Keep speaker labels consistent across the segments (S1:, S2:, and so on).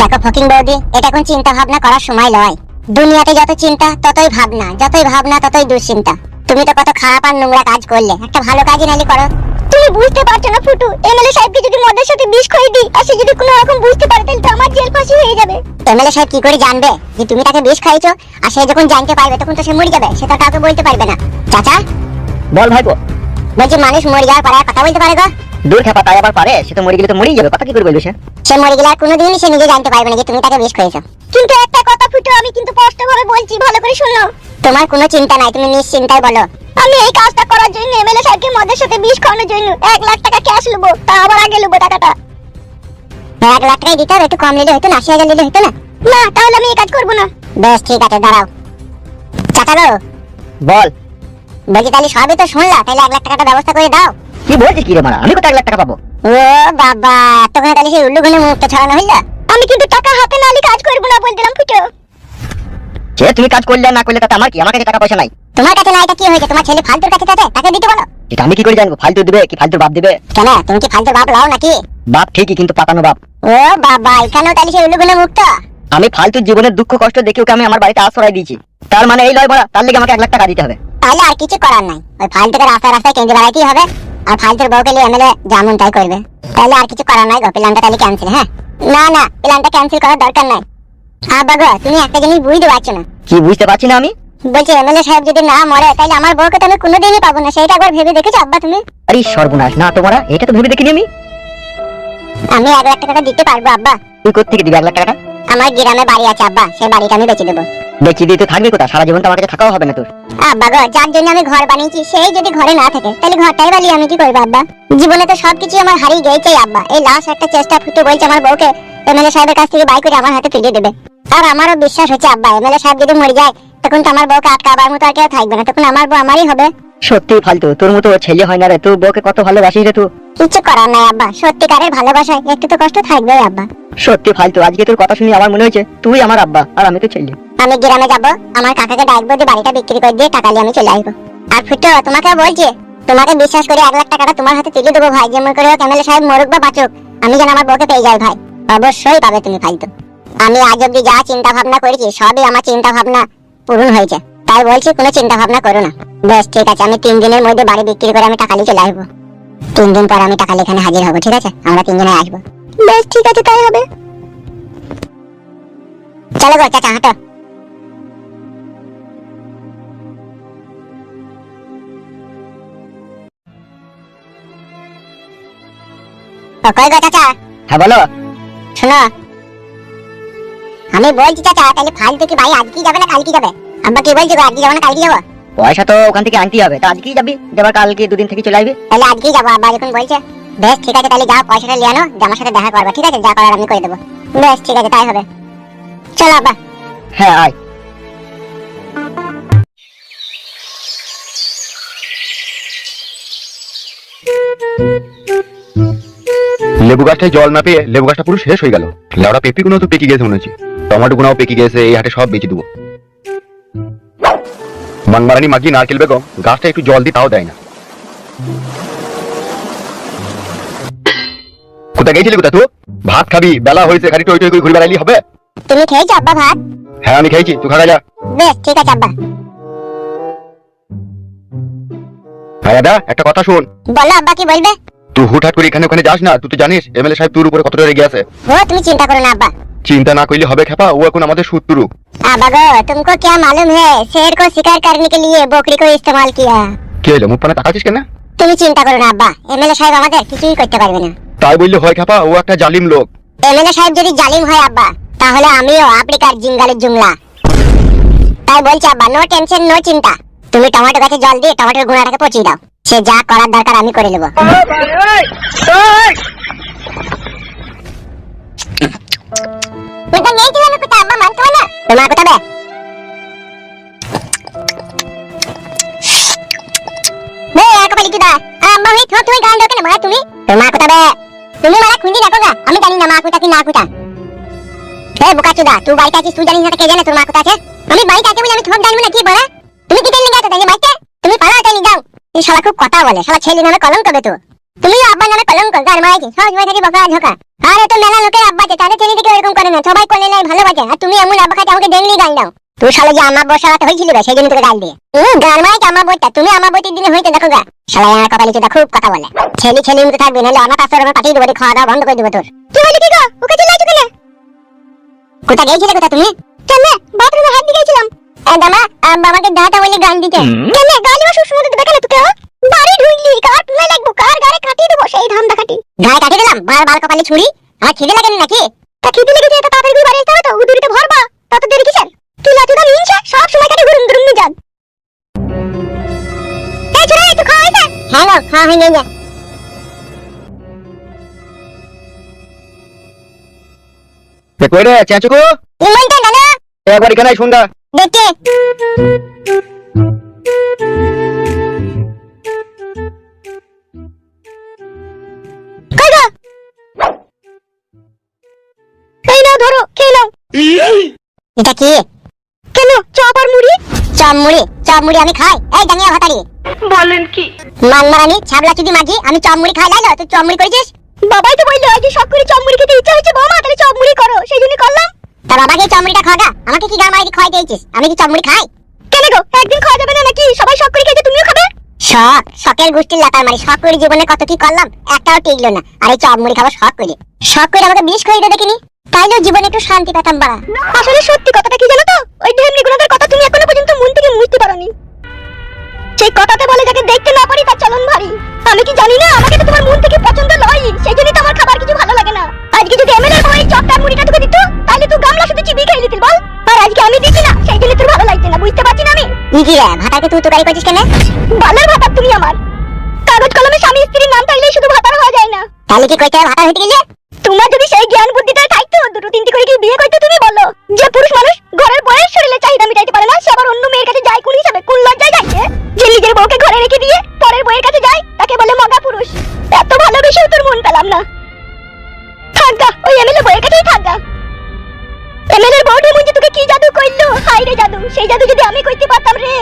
S1: দেখো ফকিং বৌদি এটা কোন চিন্তা ভাবনা করার সময় নয় দুনিয়াতে যত চিন্তা ততই ভাবনা যতই ভাবনা ততই দুশ্চিন্তা। তুমি তো কত খারাপ আর নোংরা কাজ করলে একটা ভালো কাজই নালি করো। তুমি বুঝতে পারছ না ফুটু এমএলএ সাহেবকে যদি মদের সাথে বিষ খাই দিই আর সে যদি কোনো রকম বুঝতে পারে তাহলে তো আমার জেল ফাঁসি হয়ে যাবে। এমএলএ সাহেব কি করে জানবে যে তুমি তাকে বিষ খাইছো আর সে যখন জানতে পারবে তখন তো সে মরে যাবে সে তো কাউকে বলতে পারবে না। চাচা?
S2: বল ভাইপো
S1: বলছি মানুষ মরে যাওয়ার পরে কথা বলতে পারে গো।
S2: দূর খেপা তাই আবার পারে সে তো মরে গেলে তো মরেই যাবে কথা কি করে বলবে সে?
S1: সে মরে গেলে আর কোনোদিনই সে নিজে জানতে পারবে না যে তুমি তাকে বিষ খাইছো কিন্তু একটা কথা ফুটো আমি কিন্তু স্পষ্ট ভাবে বলছি ভালো করে শুনো। তোমার কোনো চিন্তা নাই তুমি নিশ্চিন্তায় বলো। আমি এই কাজটা করার জন্য এমএলএ সাহেবকে মদের সাথে বিষ খাওয়ানোর জন্য এক লাখ টাকা ক্যাশ নেব তা আবার আগে নেব টাকাটা। এক লাখ টাকাই দিতে হবে একটু কম নিলে হতো না আশি হাজার নিলে হতো না। না তাহলে আমি এই কাজ করব না। বেশ ঠিক আছে দাঁড়াও। চাচা গো।
S2: বল।
S1: বলছি তাহলে সবই তো শুনলা তাহলে এক লাখ টাকাটা ব্যবস্থা করে দাও।
S2: কি বলছিস কি রে মারা? আমি কত এক লাখ টাকা পাবো?
S1: ও বাবা এতক্ষণে তাহলে সেই উল্লু গুলো মুখটা ছড়ানো হইল? আমি কিন্তু টাকা হাতে না কাজ করব না বলে দিলাম ফুটো।
S2: সে তুমি কাজ করলে না করলে তাতে আমার কি? আমার কাছে টাকা পয়সা নাই।
S1: তোমার কাছে না এটা কি হয়েছে? তোমার ছেলে ফালতুর কাছে আছে তাকে দিতে বলো।
S2: এটা আমি কি করে জানব? ফালতু দিবে কি ফালতু বাপ দিবে?
S1: কেন? তুমি কি ফালতু বাপ লাও নাকি?
S2: বাপ ঠিকই কিন্তু পাতানো বাপ।
S1: ও বাবা এখানেও তাহলে সেই উল্লু গুলো মুক্ত
S2: আমি ফালতু জীবনের দুঃখ কষ্ট দেখে ওকে আমি আমার বাড়িতে আশ্রয় দিয়েছি। তার মানে এই লয় বলা তার লেগে আমাকে এক লাখ টাকা দিতে হবে।
S1: তাহলে আর কিছু করার নাই। ওই ফালতুকে রাস্তায় রাস্তায় কেন্দ্রে বেড়াইতেই হবে? আর ফালতুর বউকে নিয়ে এমএলএ যেমন তাই করবে। তাহলে আর কিছু করার নাই গো প্ল্যানটা তাহলে ক্যান্সেল হ্যাঁ? না না প্ল্যানটা ক্যান্সেল করার দরকার নাই। আব্বা গো তুমি একটা জিনিস বুঝতে পারছ না।
S2: কি বুঝতে পারছি না আমি?
S1: বলছি এমএলএ সাহেব যদি না মরে তাহলে আমার বউকে তো আমি কোনোদিনই পাবো না সেইটা একবার ভেবে দেখেছ আব্বা তুমি?
S2: আরে সর্বনাশ না তোমারা এটা তো ভেবে দেখিনি আমি।
S1: আমি এক লাখ টাকা দিতে পারব আব্বা।
S2: তুই কোথেকে দিবি এক লাখ টাকাটা?
S1: আমার গ্রামে বাড়ি আছে আব্বা। সেই বাড়িটা আমি বেচে দেবো।
S2: বেঁচে দিয়ে তো থাকবি কোথা সারা জীবন তো আমার কাছে থাকাও হবে না তোর।
S1: আব্বা গো যার জন্য আমি ঘর বানিয়েছি সেই যদি ঘরে না থাকে তাহলে ঘরটাই বানিয়ে আমি কি করব আব্বা? জীবনে তো সবকিছু আমার হারিয়ে গেছে আব্বা। এই লাস্ট একটা চেষ্টা ফুটে বলছে আমার বউকে এমএলএ সাহেবের কাছ থেকে বাই করে আমার হাতে ফিরিয়ে দেবে। আর আমারও বিশ্বাস হচ্ছে আব্বা এমএলএ সাহেব যদি মরে যায় তখন তো আমার বউকে আটকাবার মতো আর কেউ থাকবে না তখন আমার বউ আমারই হবে।
S2: সত্যি ফালতু তোর মতো ছেলে হয় না রে তুই বউকে কত ভালোবাসিস রে তুই?
S1: কিছু করার নাই আব্বা। সত্যিকারের ভালোবাসায় একটু তো কষ্ট থাকবেই আব্বা।
S2: সত্যি ফালতু, আজকে তোর কথা শুনে আমার মনে হয়েছে তুই আমার আব্বা আর আমি তো ছেলে।
S1: আমি গ্রামে যাব, আমার কাকাকে ডাকবো দিয়ে বাড়িটা বিক্রি করে দিয়ে টাকা নিয়ে আমি চলে আসব। আর ফুটো, তোমাকে বলছি, তোমাকে বিশ্বাস করে এক লাখ টাকাটা তোমার হাতে তুলে দেবো ভাই যেমন করে হোক এমএলএ সাহেব মরুক বা বাঁচুক, আমি যেন আমার বউকে পেয়ে যাই ভাই। অবশ্যই পাবে তুমি ফালতু। আমি আজ অব্দি যা চিন্তা ভাবনা করেছি, সবই আমার চিন্তা ভাবনা পূরণ হয়েছে। তাই বলছি, কোনো চিন্তা ভাবনা করো না। বেশ, ঠিক আছে, আমি তিন দিনের মধ্যে বাড়ি বিক্রি করে আমি টাকা নিয়ে চলে আসব। তিন দিন পর আমি টাকা এখানে হাজির হব, ঠিক আছে? আমরা তিনজনে আসব। বেশ ঠিক আছে তাই হবে। চলো গো চাচা হাঁটো। কই গো চাচা।
S2: হ্যাঁ বলো।
S1: শোনো। আমি বলছি চাচা তাহলে ফালতু কি ভাই আজকেই যাবে না কালকে যাবে? আব্বা কি বলছি আজকে যাব না কালকে যাব?
S2: পয়সা তো ওখান থেকে আনতেই হবে। তো আজকেই যাবি? যাবার কালকে দুদিন থেকে চলে আসবি?
S1: তাহলে আজকেই যাব আব্বা যখন বলছে। বেশ ঠিক আছে তাহলে যাও পয়সাটা নিয়ে আনো যে আমার সাথে দেখা করবে ঠিক আছে? যা করার আমি করে দেবো। বেশ ঠিক আছে তাই হবে। চলো আব্বা।
S2: হ্যাঁ আয়।
S3: লেবু গাছটায় জল না পেয়ে লেবু গাছটা পুরো শেষ হয়ে গেল। লেবড়া পেঁপি গুলো তো পেকে গেছে মনে হচ্ছে। টমেটো গুনাও পেকে গেছে এই হাটে সব বেঁচে দেবো। মাংমারানি মাগি নারকেল বেগম গাছটা একটু জল দিয়ে তাও দেয় না। কোথায় গেছিলি কোথা তুই ভাত খাবি বেলা হয়েছে খালি টই টই করে ঘুরে বেড়াইলি হবে
S1: তুমি খেয়েছো আব্বা ভাত
S3: হ্যাঁ আমি খেয়েছি তুই খাওয়া যা
S1: বেশ ঠিক আছে আব্বা
S3: হ্যাঁ দাদা একটা কথা শোন
S1: বলো আব্বা কি বলবে
S3: তুই হুটহাট করে এখানে ওখানে যাস না তুই তো জানিস এমএলএ সাহেব তোর উপরে কতটা রেগে আছে
S1: ও তুমি চিন্তা করো না আব্বা
S3: চিন্তা না করলে হবে খেপা ও এখন আমাদের শত্রু
S1: आबा गो तुमको क्या मालूम है शेर को शिकार करने के लिए बकरी को इस्तेमाल किया
S3: কে হলো মুখ পানে তাকাচ্ছিস কেন
S1: তুমি চিন্তা করো না আব্বা এমএলএ সাহেব আমাদের কিছুই করতে পারবে না
S3: তাই বললে হয় খেপা, ও একটা জালিম লোক।
S1: এমএলএ সাহেব যদি জালিম হয়, আব্বা, তাহলে আমিও আফ্রিকার জিঙ্গালের জুমলা। তাই বলছি, আব্বা নো টেনশন নো চিন্তা। তুমি টমেটো গাছে জল দিয়ে টমেটোর গুঁড়াটাকে পচিয়ে দাও। সে যা করার দরকার আমি করে নেব। তোমার কোথা তুমি? তোমার কোথা তুমি মারা খুঁজি দেখো গা। আমি জানি না মা কোথা কি না কোথা। এ বোকা চুদা তুই বাড়িতে আছিস, তুই জানিস না কে জানে তোর মা কোথা আছে? আমি বাড়িতে আছি বলে আমি থোক জানব না, কি বলা? তুমি কি নিয়ে গেছো তাই বাড়িতে? তুমি পালা তাই যাও। এই শালা খুব কথা বলে, শালা ছেলে নামে কলম কবে তো। তুমি আব্বা নামে কলঙ্ক গান মারাইছি সব সময় থাকি বকা ঝোকা। আরে তো মেলা লোকের আব্বা আছে, তাদের ছেলে থেকে এরকম করে না, সবাই কোলে নেয়, ভালোবাসে। আর তুমি এমন আব্বা খাতে আমাকে ডেঙ্গলি গাল দাও। তুই শালা যে আমার বসাতে হয়েছিল বে, সেই জন্য তোকে গাল দিয়ে। হুম গান মারাইছে আমার বইটা তুমি আমার বইটির দিনে হইতে দেখো গা। শালা আমার কপালে চোদা খুব কথা বলে। ছেলে ছেলে মতো থাকবে নাহলে অনাথ আশ্রমে পাঠিয়ে দেবো খাওয়া দাওয়া বন্ধ করে দেবো তোর। কি হলো কি গো? ওকে চিল্লাইছো কেন কোথা গেছিলে কোথা তুমি? কেন বাথরুমে হাত দিয়ে গেছিলাম। দামা আমাকে দাদা বলে গান দিতে। কেন গালি বা সুসমুদ্র দেবে কেন তোকে বাড়ি ঢুকলি কার তুলে লাগবো কার গাড়ি কাটিয়ে দেবো সেই ধাম কাটি। গায়ে কাটিয়ে দিলাম? বার বার কপালে ছুরি? আমার খিদে লাগেনি নাকি? তা খিদে লেগেছে এটা তাড়াতাড়ি করে বাড়ি হয়ে
S3: কই রে চেঁচুকু
S1: ইমনটা নানা
S3: একবার এখানে শুনগা
S1: নাও এটা কি কেন চপ আর মুড়ি চপ মুড়ি চপ মুড়ি আমি খাই এই ডাঙ্গিয়া ভাতারি
S4: বলেন কি?
S1: মানমারানি ছাবলা চুদি মাঝি আমি চপ মুড়ি খাই লাইলো তুই চপ মুড়ি করেছিস? বাবাই তো বলল আজ সব করে চপ মুড়ি খেতে ইচ্ছা হচ্ছে বৌমা তাহলে চপ মুড়ি করো। সেই জন্য করলাম। তা বাবাকে চপ মুড়িটা খাওয়া আমাকে কি গামারি খাওয়াই দিয়েছিস? আমি কি চপ মুড়ি খাই? কেন গো? একদিন খাওয়া যাবে না নাকি? সবাই শখ করে খেতে তুমিও খাবে? শখ শখের গোষ্ঠীর লাতার মারি শখ করে জীবনে কত কি করলাম একটাও টিকলো না। আর এই চপ মুড়ি খাব শখ করে। শখ করে আমাকে বিষ করে দিতে দেখিনি তাইলেও জীবনে একটু শান্তি পেতাম বাড়া। আসলে সত্যি কথাটা কি জানো তো? ওই ঢেমনি গুণাদের কথা তুমি এখনও পর্যন্ত মন থেকে মুছতে পারোনি। সেই কথাতে বলে যাকে দেখতে না পারি তার চলন ভারী। আমি কি জানি না আমাকে তো তোমার মন থেকে পছন্দ নয় সেই জন্যই তো আমার খাবার কিছু ভালো লাগে না। আজকে যদি এমএলএ বই চপটা মুড়িটা তোকে দিত তাহলে তুই গামলা শুধু চিবিয়ে খেয়ে নিতিস বল। আর আজকে আমি দিচ্ছি না সেই জন্য তোর ভালো লাগছে না বুঝতে পারছি না আমি। ইকি রে ভাতাকে তুই তোকারি করছিস কেন? ভালোর ভাতা তুমি আমার। কাগজ কলমে স্বামী স্ত্রীর নাম থাকলেই শুধু ভাতার হওয়া যায় না। তাহলে কি কইতে ভাতা হইতে গেলে? তোমার যদি সেই জ্ঞান বুদ্ধিটা থাকতো দুটো তিনটি করে কি বিয়ে করতে তুমি বলো। যে পুরুষ কাছেই থাকগা এমএলএর বউ ঢেমুন যে তোকে কি জাদু কইলো? হাই রে জাদু সেই জাদু যদি আমি কইতে পারতাম রে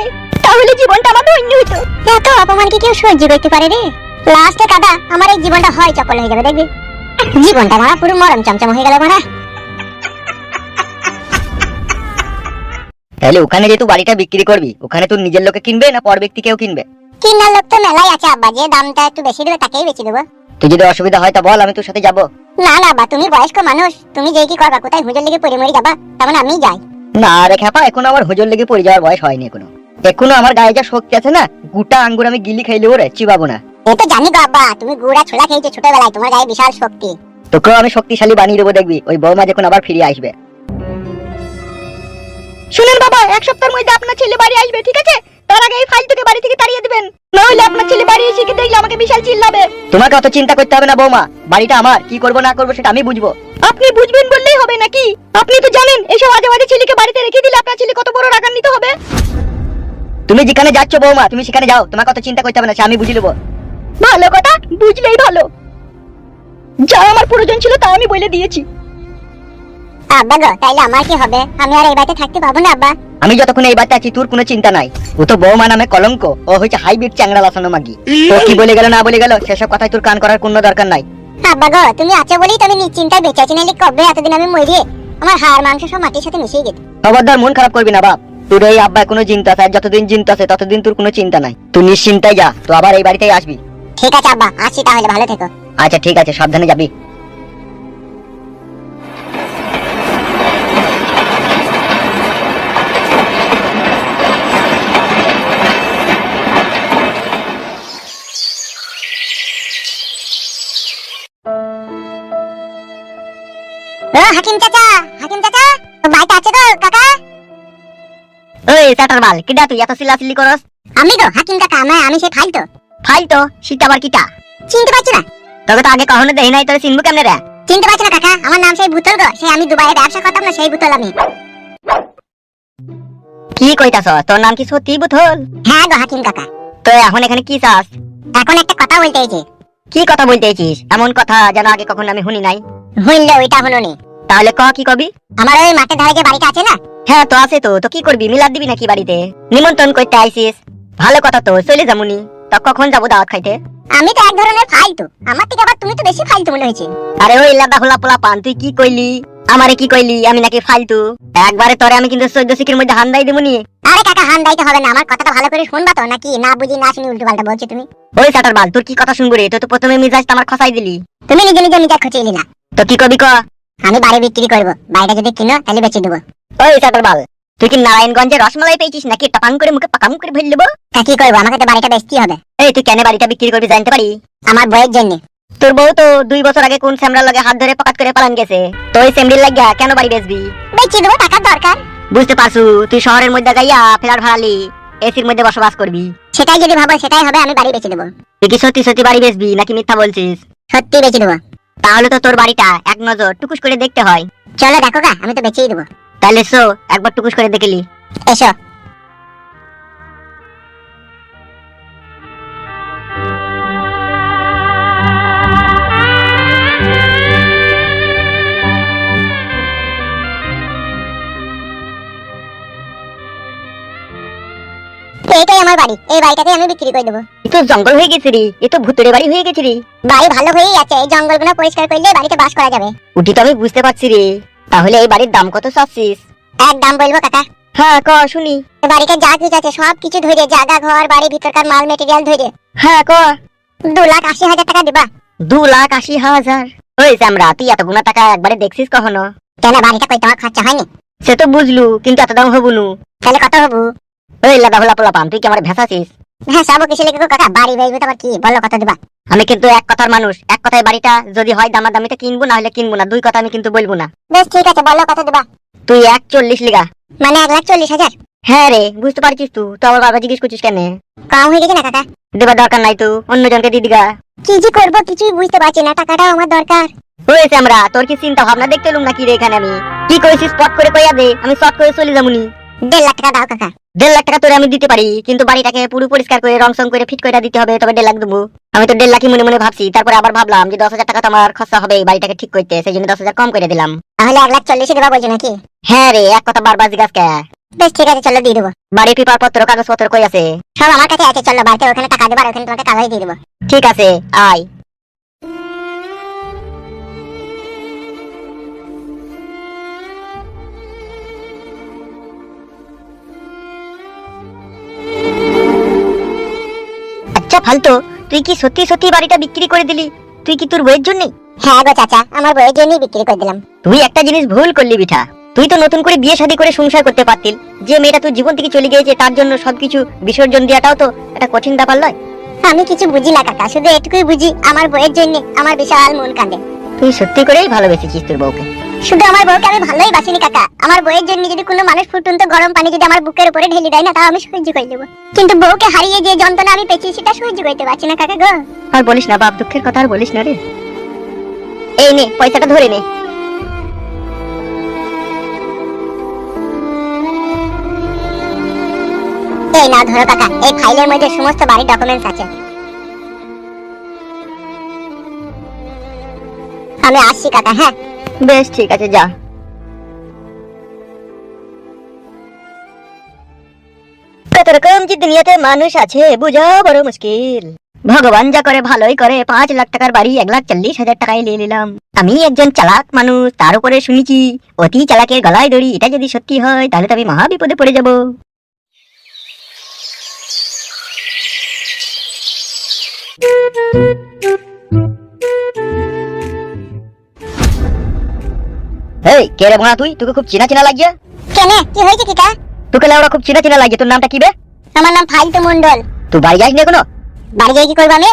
S1: তাহলে জীবনটা আমার ধন্য হইতো। এত অপমান কি কেউ সহ্য করতে পারে রে? লাস্টে কাদা আমার এই জীবনটা হয় চপল হয়ে যাবে দেখবি? জীবনটা মারা পুরো মরম চমচম হয়ে গেল মারা।
S2: তাহলে ওখানে যে তুই বাড়িটা বিক্রি করবি ওখানে তুই নিজের লোকে কিনবে না পর ব্যক্তি কেউ কিনবে?
S1: কিনার লোক তো মেলাই আছে আব্বা যে দামটা একটু বেশি দেবে তাকেই বেশি দেবো।
S2: তুই যদি অসুবিধা হয় তা বল আমি তোর সাথে যাব।
S1: না না বা তুমি বয়স্ক মানুষ তুমি যেই কি করবা কোথায় হুজুর লেগে পড়ে মরে যাবা তেমন আমি যাই।
S2: না রে খ্যাপা এখনও আমার হুজুর লেগে পড়ে যাওয়ার বয়স হয়নি এখনও। এখনও আমার গায়ে যা শক্তি আছে না গোটা আঙ্গুর আমি গিলি খাইলে ওরে চিবাবো না।
S1: এ তো জানি গো আব্বা তুমি গুড়া ছোলা খেয়েছো ছোটবেলায় তোমার গায়ে বিশাল শক্তি।
S2: তোকেও আমি শক্তিশালী বানিয়ে দেবো দেখবি ওই বৌমা যখন আবার ফিরে আসবে।
S4: শুনেন বাবা এক সপ্তাহের মধ্যে আপনার ছেলে বাড়ি আসবে ঠিক আছে? তার আগে এই ফাইলটাকে বাড়ি থেকে তাড়িয়ে দিবেন। না আপনার ছেলে বাড়ি এসে কি দেখলে আমাকে বিশাল চিল্লাবে।
S2: তোমাকে অত চিন্তা করতে হবে না বৌমা। বাড়িটা আমার। কি করব না করব সেটা আমি বুঝব।
S4: আপনি বুঝবেন বললেই হবে নাকি? আপনি তো জানেন এসব আজে বাজে ছেলেকে বাড়িতে রেখে দিলে আপনার ছেলে কত বড় রাগান্বিত হবে।
S2: তুমি যেখানে যাচ্ছ বৌমা তুমি সেখানে যাও। তোমাকে অত চিন্তা করতে হবে না সে আমি বুঝে নেব।
S4: ভালো কথা বুঝলেই ভালো। যা আমার প্রয়োজন ছিল তা আমি বলে দিয়েছি।
S1: আব্বা গো তাইলে আমার কি হবে? আমি আর এই বাড়িতে থাকতে পাবো না আব্বা।
S2: আমি যতক্ষণ এই বাচ্চা আছি তোর কোনো চিন্তা নাই। ও তো বৌমা নামে কলঙ্ক ও হচ্ছে হাইব্রিড চ্যাংড়া লাসানো মাগি। ও কি বলে গেল না বলে গেল সেসব কথায় তোর কান করার কোনো দরকার নাই।
S1: আব্বা গো তুমি আছো বলেই তো আমি নিশ্চিন্তায় বেঁচে আছি নাহলে কবে এতদিন আমি মরে আমার হাড় মাংস সব মাটির সাথে মিশিয়ে গেছে।
S2: খবরদার মন খারাপ করবি না বাপ। তোর এই আব্বা কোনো চিন্তা আছে যতদিন চিন্তা আছে ততদিন তোর কোনো চিন্তা নাই। তুই নিশ্চিন্তায় যা তো আবার এই বাড়িতেই আসবি।
S1: ঠিক আছে আব্বা আসি তাহলে ভালো থেকো।
S2: আচ্ছা ঠিক আছে সাবধানে যাবি। বাল কিডা তুই এত চিল্লাচিল্লি করস?
S1: আমি গো হাকিম কাকা আমি আমি সেই ফাইল তো।
S2: ফাইল তো? শীত আবার কিটা?
S1: চিনতে পারছি না।
S2: তোকে তো আগে কখনো দেই নাই তোর চিনবো কেমনে রে?
S1: চিনতে পারছি না কাকা আমার নাম সেই ভূতল গো সেই আমি দুবাইয়ে ব্যবসা করতাম না সেই ভূতল আমি।
S2: কি কইতাছ তোর নাম কি সত্যি বুথল
S1: হ্যাঁ গো হাকিম কাকা।
S2: তো এখন এখানে কি চাস?
S1: এখন একটা কথা বলতে হয়েছে
S2: কি কথা বলতেছিস এমন কথা যেন আগে কখনো আমি শুনি নাই।
S1: হইলে ওইটা হলো নি।
S2: তাহলে ক কি কবি?
S1: আমার ওই মাঠের ধারে যে বাড়িটা আছে না
S2: হ্যাঁ তো আছে তো। তো কি করবি? মিলাদ দিবি নাকি বাড়িতে? নিমন্ত্রণ করতে আইছিস ভালো কথা তো চলে যামুনি তা কখন যাব দাওয়াত খাইতে?
S1: আমি তো এক ধরনের ফালতু। আমার থেকে আবার তুমি তো বেশি ফালতু মনে হয়েছে।
S2: আরে ওই লাদা হোলা পোলা পান তুই কি কইলি? আমারে কি কইলি? আমি নাকি ফালতু। একবারে তোরে আমি কিন্তু চোদ্দ শিখের মধ্যে হান্দাই দেবনি
S1: আরে কাকা হান দাইতে হবে না। আমার কথাটা ভালো করে শুনবা তো নাকি না বুঝি না শুনি উল্টো পাল্টা বলছো তুমি?
S2: ওই সাটার বাল তোর কি কথা শুনব রে? তুই তো প্রথমে মিজাজ আমার খসাই দিলি।
S1: তুমি নিজে নিজে নিজে খুঁজে এলি না
S2: তো কি কবি ক?
S1: আমি বাড়ি বিক্রি করব। বাড়িটা যদি কিনো তাহলে বেচে দেবো।
S2: ওই বাল তুই কি নারায়ণগঞ্জে রসমালাই পেয়েছিস নাকি টপাং করে মুখে পাকাম করে
S1: তা কি করব আমাকে তো বাড়িটা বেচতেই হবে?
S2: এই তুই কেন বাড়িটা বিক্রি করবি জানতে পারি?
S1: আমার বইয়ের জন্য।
S2: তোর বউ তো দুই বছর আগে কোন স্যামরার লগে হাত ধরে পকাত করে পালান গেছে। তো ওই স্যামরির লাগিয়া কেন বাড়ি বেচবি?
S1: বেচে দেবো টাকার দরকার।
S2: বুঝতে পারছু তুই শহরের মধ্যে যাইয়া ফেরার ভাড়ালি এসির মধ্যে বসবাস করবি।
S1: সেটাই যদি ভাবো সেটাই হবে আমি বাড়ি বেচে দেবো।
S2: তুই কি সত্যি সত্যি বাড়ি বেচবি নাকি মিথ্যা বলছিস?
S1: সত্যি বেচে দেবো।
S2: তাহলে তো তোর বাড়িটা এক নজর টুকুস করে দেখতে হয়।
S1: চলো দেখো গা আমি তো বেচেই দেবো।
S2: তাহলে সো একবার টুকুস করে দেখলি
S1: এসো। এইটাই আমার বাড়ি এই বাড়িটাকে আমি বিক্রি করে দেবো।
S2: এ তো জঙ্গল হয়ে গেছে রে এ তো ভুতুরে বাড়ি হয়ে গেছে রে।
S1: বাড়ি ভালো হয়েই আছে এই জঙ্গলগুলো পরিষ্কার করলে বাড়িতে বাস করা যাবে।
S2: উটি তো আমি বুঝতে পারছি রে। তাহলে এই বাড়ির দাম কত চাচ্ছিস?
S1: এক দাম বলব কাকা।
S2: হ্যাঁ ক শুনি।
S1: বাড়িতে যা কিছু আছে সব কিছু ধরে জায়গা ঘর বাড়ি ভিতরকার মাল মেটেরিয়াল ধরে
S2: হ্যাঁ ক।
S1: দু লাখ আশি হাজার টাকা দিবা।
S2: দু লাখ আশি হাজার? হয়েছে আমরা তুই এত গুণা টাকা একবারে দেখছিস কখনো?
S1: কেন বাড়িটা কই তোমার খরচা হয়নি?
S2: সে তো বুঝলু কিন্তু এত দাম হবুনু
S1: তাহলে কত হবু?
S2: ওই লাদা হোলা পোলা পান তুই কি আমার ভেসাছিস?
S1: হ্যাঁ সব কিছু লিখে কাকা বাড়ি বেচবো তো আবার কি? বলো কত দিবা।
S2: আমি কিন্তু এক কথার মানুষ। এক কথায় বাড়িটা যদি হয় দামা দামিতে কিনবো না হলে কিনবো না। দুই কথা আমি কিন্তু বলব না।
S1: বেশ ঠিক আছে বলো কত দিবা।
S2: তুই এক চল্লিশ লিগা।
S1: মানে এক লাখ চল্লিশ হাজার?
S2: হ্যাঁ রে বুঝতে পারছিস তুই তো আমার বাবা জিজ্ঞেস করছিস কেন?
S1: কম হয়ে গেছে না কাকা?
S2: দেবার দরকার নাই তো। অন্যজনকে দিয়ে দিগা।
S1: কি যে করব কিছুই বুঝতে পারছি না। টাকাটাও আমার দরকার।
S2: হয়েছে আমরা। তোর কি চিন্তা ভাবনা দেখতে এলুম নাকি রে এখানে আমি? কি কইছিস স্পট করে কইয়া দে। আমি শর্ট করে চলে যাবনি
S1: দেড় লাখ টাকা দাও কাকা।
S2: দেড় লাখ টাকা তোরে আমি দিতে পারি কিন্তু বাড়িটাকে পুরো পরিষ্কার করে রং সং করে ফিট করে দিতে হবে তবে দেড় লাখ দেবো। আমি তো দেড় লাখই মনে মনে ভাবছি তারপরে আবার ভাবলাম যে দশ হাজার টাকা তো আমার খরচা হবে এই বাড়িটাকে ঠিক করতে সেই জন্য দশ হাজার কম করে দিলাম।
S1: তাহলে এক লাখ চল্লিশে দেবা বলছো নাকি?
S2: হ্যাঁ রে এক কথা বারবার জিজ্ঞাসা
S1: বেশ ঠিক আছে চলো দিয়ে দেবো।
S2: বাড়ি পেপার পত্র কাগজপত্র কই আছে?
S1: সব আমার কাছে আছে চলো বাড়িতে ওখানে টাকা দেবার ওখানে তোমাকে কাগজ দিয়ে দেবো।
S2: ঠিক আছে আয়। আচ্ছা ফালতু। তুই কি সত্যি সত্যি বাড়িটা বিক্রি করে দিলি? তুই কি তোর বইয়ের জন্যই?
S1: হ্যাঁ গো চাচা আমার বইয়ের জন্যই বিক্রি করে দিলাম।
S2: তুই একটা জিনিস ভুল করলি বিঠা। তুই তো নতুন করে বিয়ে শাদী করে সংসার করতে পারতিল। যে মেয়েটা তোর জীবন থেকে চলে গিয়েছে তার জন্য সবকিছু বিসর্জন দেওয়াটাও তো একটা কঠিন ব্যাপার নয়।
S1: আমি কিছু বুঝি না কাকা শুধু এটুকুই বুঝি আমার বইয়ের জন্য আমার বিশাল মন কাঁদে।
S2: তুই সত্যি করেই ভালোবেসেছিস তোর বউকে।
S1: শুধু আমার বউকে আমি ভালোই বাসিনি কাকা। আমার বইয়ের জন্য যদি কোনো মানুষ ফুটন্ত গরম পানি যদি আমার বুকের উপরে ঢেলে দেয় না তাও আমি সহ্য করে দেবো। কিন্তু বউকে হারিয়ে যে যন্ত্রণা আমি পেয়েছি সেটা সহ্য করতে পারছি না কাকা গো।
S2: আর বলিস না বাপ দুঃখের কথা আর বলিস না রে। এই নে পয়সাটা ধরে নে।
S1: এই না ধরো কাকা এই ফাইলের মধ্যে সমস্ত বাড়ির ডকুমেন্টস আছে। আমি আসছি কাকা হ্যাঁ।
S2: বেশ, ঠিক আছে, যা। কত রকম যে দুনিয়াতে মানুষ আছে বোঝা বড় মুশকিল। ভগবান যা করে, ভালোই করে। পাঁচ লাখ টাকার বাড়ি, এক লাখ চল্লিশ হাজার টাকায় নিয়ে নিলাম। আমি একজন চালাক মানুষ, তার উপরে শুনেছি, অতি চালাকের গলায় দড়ি, এটা যদি সত্যি হয়, তাহলে তো আমি মহা বিপদে পড়ে যাব। এই কে রে ভোনা তুই? তোকে খুব চেনা চেনা লাগছে?
S1: কেন? কি হয়েছে কিটা
S2: তোকে খুব চেনা চেনা লাগছে। তোর নামটা কি বে?
S1: আমার নাম মন্ডল
S2: তুই বাড়ি যাস না কোনো
S1: বাড়ি গিয়ে কি করব আমি?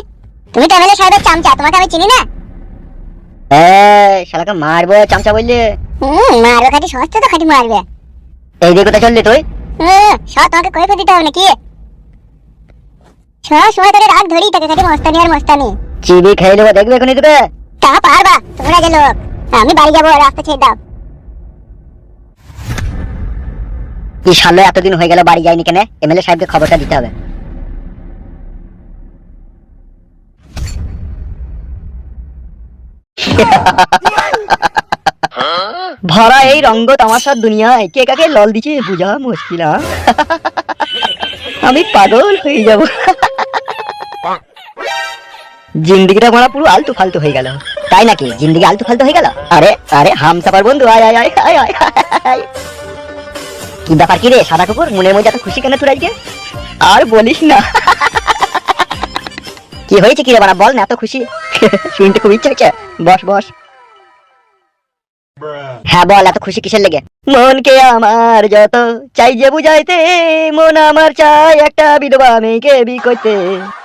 S1: তুমি তো এমএলএ সাহেবের চামচা তোমাকে আমি চিনি না?
S2: এই শালাকে মারবো চামচা বললে।
S1: হুম মারো খাটি সস্তা তো খাটি মারবে।
S2: এই দিকে কোথায় চললি তুই?
S1: হুম সব তোমাকে কয়ে দিতে হবে নাকি? সব সময় তোকে রাগ ধরি তোকে খাটি মস্তানি আর মস্তানি।
S2: চিবি খেয়ে নেব দেখবে এখনই তোকে?
S1: তা পারবা তোমরা যে লোক। আমি বাড়ি যাব, রাস্তা ছেড়ে দাও।
S2: কি সালে এতদিন হয়ে গেল বাড়ি যায়নি কেন? এমএলএ সাহেবকে খবরটা দিতে হবে। ভরা এই রঙ্গ তামাশার দুনিয়ায়। কে কাকে লল দিছে বুঝা মুশকিল? আমি পাগল হয়ে যাব। জিন্দিগিটা মারা পুরো আলতু ফালতু হয়ে গেল। তাই নাকি? জিন্দিগি আলতু ফালতু হয়ে গেল? আরে আরে হামসাপার বন্ধু আয় আয় আয় আয় আয়। কি ব্যাপার কি রে, সাদা কুকুর? মনের মধ্যে এত খুশি কেন তোর আজকে? আর বলিস না। কি হয়েছে কি রে বাড়া? বল না, এত খুশি। শুনতে খুব ইচ্ছা হচ্ছে। বস বস। হ্যাঁ বল এত খুশি কিসের লেগে? মনকে আমার যত চাই যে বুঝাইতে মন আমার চাই একটা বিধবা মেয়েকে বি করতে।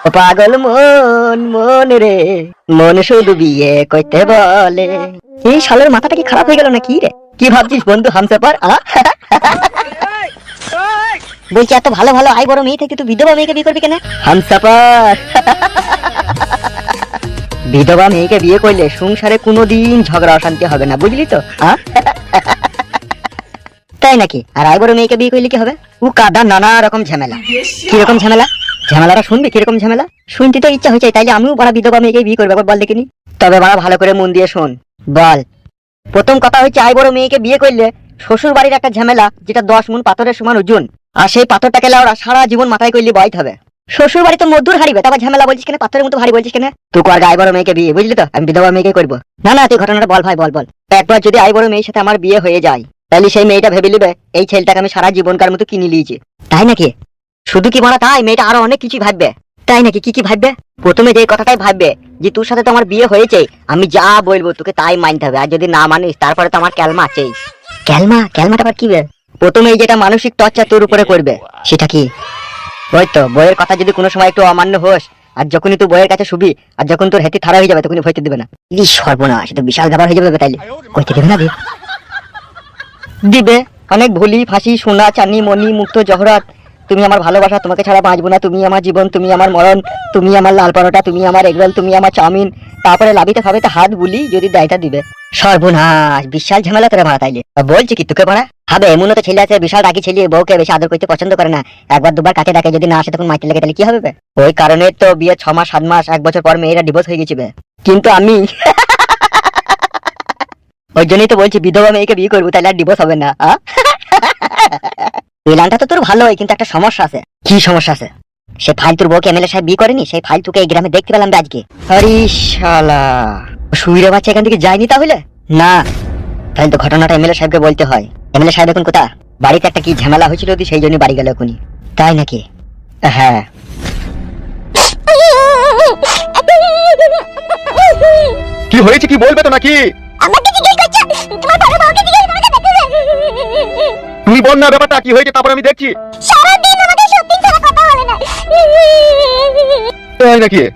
S2: ও পাগল মন মন রে মন শুধু বিয়ে করতে বলে। এই শালের মাথাটা কি খারাপ হয়ে গেল না কি রে? কি ভাবছিস বন্ধু হামসাপার আ? বলছি এত ভালো ভালো আই বড় মেয়ে থেকে তুই বিধবা মেয়েকে বিয়ে করবি কেন? হামসাপার বিধবা মেয়েকে বিয়ে করলে সংসারে কোনোদিন ঝগড়া অশান্তি হবে না, বুঝলি তো? তাই নাকি? আর আই বড় মেয়েকে বিয়ে করলে কি হবে? ও কাদা নানা রকম ঝামেলা। কীরকম ঝামেলা? ঝামেলাটা শুনবি? কীরকম ঝামেলা? শুনতে তো ইচ্ছা হয়েছে, তাইলে আমিও বড় বিধবা মেয়েকে বিয়ে করব বল দেখিনি তবে বড় ভালো করে মন দিয়ে শোন। বল। প্রথম কথা হচ্ছে আই বড় মেয়েকে বিয়ে করলে শ্বশুর বাড়ির একটা ঝামেলা, যেটা দশ মন পাথরের সমান ওজন। আর সেই পাথরটাকে লাউরা সারা জীবন মাথায় করলে বয়তে হবে। শ্বশুর বাড়ি তো মধুর হারিবে তারপর ঝামেলা বলছিস কেন? পাথরের মতো ভারী বলছিস কেন? তুই কর গায়ে বড় মেয়েকে বিয়ে, বুঝলি তো? আমি বিধবা মেয়েকে করব। না না, তুই ঘটনাটা বল ভাই, বল বল। একবার যদি আই বড় মেয়ের সাথে আমার বিয়ে হয়ে যায়, তাহলে সেই মেয়েটা ভেবে নিবে, এই ছেলেটাকে আমি সারা জীবনকার মতো কিনে নিয়েছি। তাই নাকি? শুধু কি বলা তাই? মেয়েটা আরও অনেক কিছু ভাববে। তাই নাকি? কি কি ভাববে? প্রথমে যে কথাটাই ভাববে, যে তোর সাথে তো আমার বিয়ে হয়েছে, আমি যা বলব তোকে তাই মানতে হবে। আর যদি না মানিস, তারপরে তো আমার ক্যালমা আছেই। ক্যালমা? ক্যালমাটা আবার কি বে? প্রথমেই যেটা মানসিক টর্চার তোর উপরে করবে, সেটা কি? ওই তো, বইয়ের কথা যদি কোনো সময় একটু অমান্য হোস, আর যখনই তুই বইয়ের কাছে শুবি, আর যখন তোর হেতি থারা হয়ে যাবে, তখনই ভয়তে দিবে না। ই সর্বনাশ এটা বিশাল ব্যাপার হয়ে যাবে তাইলে। কইতে দেবে? না দিবে। অনেক ভুলি, ফাঁসি, সোনা, চানি মনি মুক্ত, জহরত। তুমি আমার ভালোবাসা, তোমাকে ছাড়া বাঁচবো না। তুমি আমার জীবন, তুমি আমার মরণ, তুমি আমার লাল পরোটা, তুমি আমার এগরোল, তুমি আমার চাউমিন। তারপরে লাভিতে ফাবিতে হাত বুলি যদি দায়টা দিবে। সর্বনাশ, বিশাল ঝামেলা তোরা মারা তাইলে। বলছি কি তোকে মারা? হবে এমন তো ছেলে আছে, বিশাল রাগি ছেলে, বউকে বেশি আদর করতে পছন্দ করে না। একবার দুবার কাছে ডাকে, যদি না আসে তখন মাইতে লাগে তাহলে কি হবে ওই কারণে তো বিয়ে ছ মাস, সাত মাস, এক বছর পর মেয়েরা ডিভোর্স হয়ে গেছিবে কিন্তু আমি ওই জন্যই তো বলছি, বিধবা মেয়েকে বিয়ে করব তাহলে আর ডিভোর্স হবে না আ? প্ল্যানটা তো তোর ভালো হয় কিন্তু একটা সমস্যা আছে। কি সমস্যা আছে? সে ফাইল তোর বউকে এমএলএ সাহেব বিয়ে করেনি সেই ফাইল তোকে এই গ্রামে দেখতে পেলাম আজকে। আরে শালা সুইরে বাচ্চা এখান থেকে যায়নি তাহলে? না তাহলে তো ঘটনাটা এমএলএ সাহেবকে বলতে হয়। এমএলএ সাহেব এখন কোথা বাড়িতে একটা কি ঝামেলা হয়েছিল যদি সেই জন্য বাড়ি গেল এখনই। তাই নাকি? হ্যাঁ।
S3: কি হয়েছে কি বলবে তো নাকি
S1: আমাকে জিজ্ঞেস করছ? তোমার বড় বউকে জিজ্ঞেস
S3: তুমি বল না ব্যাপারটা কি হয়েছে তারপর আমি দেখছি।
S1: সারাদিন আমাকে সত্যি ছাড়া কথা বলে না।
S3: তাই নাকি?